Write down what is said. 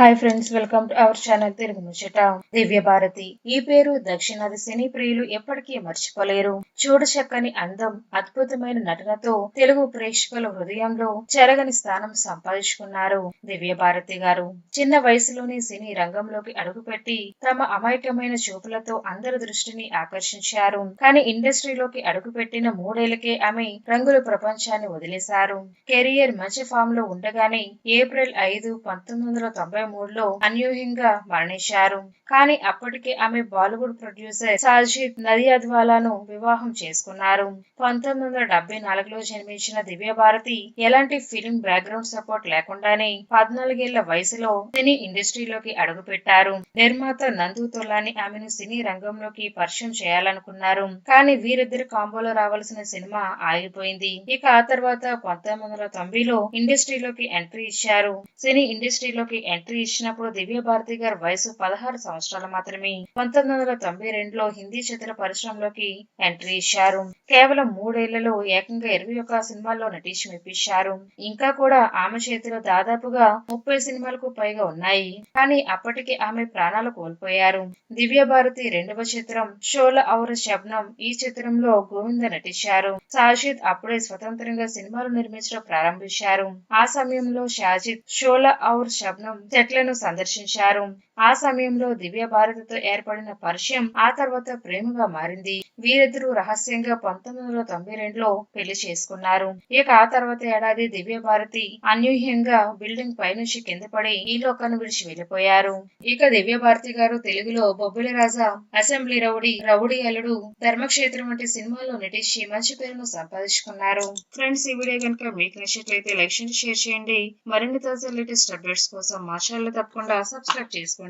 Hi friends welcome to our channel Telugu ముచ్చట దివ్య భారతి ఈ పేరు దక్షిణాది సినీ ప్రియులు ఎప్పటికీ మర్చిపోలేరు. చూడ చక్కని అందం అద్భుతమైన నటనతో తెలుగు ప్రేక్షకుల హృదయంలో చెరగని స్థానం సంపాదించుకున్నారు దివ్య భారతి గారు. చిన్న వయసులోనే సినీ రంగంలోకి అడుగుపెట్టి తమ అమాయకమైన చూపులతో అందరి దృష్టిని ఆకర్షించారు. కానీ ఇండస్ట్రీలోకి అడుగుపెట్టిన మూడేళ్ళకే ఆమె రంగుల ప్రపంచాన్ని వదిలేశారు. కెరియర్ మంచి ఫామ్లో ఉండగానే ఏప్రిల్ ఐదు పంతొమ్మిది వందల తొంభై మూడులో అన్యూహ్యంగా మరణించారు. కానీ అప్పటికే ఆమె బాలీవుడ్ ప్రొడ్యూసర్ సాజిద్ నదియాద్వాలాను వివాహం చేసుకున్నారు. పంతొమ్మిది వందల డెబ్బై నాలుగులో జన్మించిన దివ్య భారతి ఎలాంటి ఫిల్మ్ బ్యాక్గ్రౌండ్ సపోర్ట్ లేకుండానే పద్నాలుగేళ్ళ వయసులో సినీ ఇండస్ట్రీలోకి అడుగుపెట్టారు. నిర్మాత నందు తొలాని ఆమెను సినీ రంగంలోకి పరిచయం చేయాలనుకున్నారు. కానీ వీరిద్దరి కాంబోలో రావాల్సిన సినిమా ఆగిపోయింది. ఇక ఆ తర్వాత పంతొమ్మిది వందల తొంభైలో ఇండస్ట్రీలోకి ఎంట్రీ ఇచ్చారు. సినీ ఇండస్ట్రీలోకి ఎంట్రీ ఇచ్చినప్పుడు దివ్య భారతి గారి వయసు పదహారు సంవత్సరాలు మాత్రమే. పంతొమ్మిది వందల తొంభై రెండులో హిందీ చిత్ర పరిశ్రమలోకి ఎంట్రీ ఇచ్చారు. కేవలం మూడేళ్ళలో ఏకంగా ఇరవై ఒక్క సినిమాల్లో నటించి మెప్పించారు. ఇంకా కూడా ఆమె చేతిలో దాదాపుగా ముప్పై సినిమాలకు పైగా ఉన్నాయి. కానీ అప్పటికి ఆమె ప్రాణాలు కోల్పోయారు. దివ్య భారతి రెండవ చిత్రం షోల ఔర శబ్నం ఈ చిత్రంలో గోవింద నటించారు. సాజిద్ అప్పుడే స్వతంత్రంగా సినిమాలు నిర్మించడం ప్రారంభించారు. ఆ సమయంలో షాజిద్ షోల ఔర్ శబ్నం చెట్లను సందర్శించారు. ఆ సమయంలో దివ్య భారతితో ఏర్పడిన పరిచయం ఆ తర్వాత ప్రేమగా మారింది. వీరిద్దరూ రహస్యంగా పంతొమ్మిది వందల తొంభై రెండులో పెళ్ళి చేసుకున్నారు. ఇక ఆ తర్వాత ఏడాది దివ్య భారతి అన్యూహ్యంగా బిల్డింగ్ పైనుంచి కింద పడి ఈ లోకాన్ని విడిచి వెళ్ళిపోయారు ఇక దివ్య భారతి గారు తెలుగులో Bobbili Raja assembly rowdy rowdy Alludu Dharmakshetram వంటి సినిమాల్లో నటించి మంచి పేరును సంపాదించుకున్నారు. ఫ్రెండ్స్ ఈ వీడియో కనుక మీకు నచ్చినట్లయితే లైక్ చేయండి షేర్ చేయండి. మరిన్ని తాజా లేటెస్ట్ అప్డేట్స్ కోసం మా ఛానల్ తప్పకుండా సబ్స్క్రైబ్ చేసుకోండి.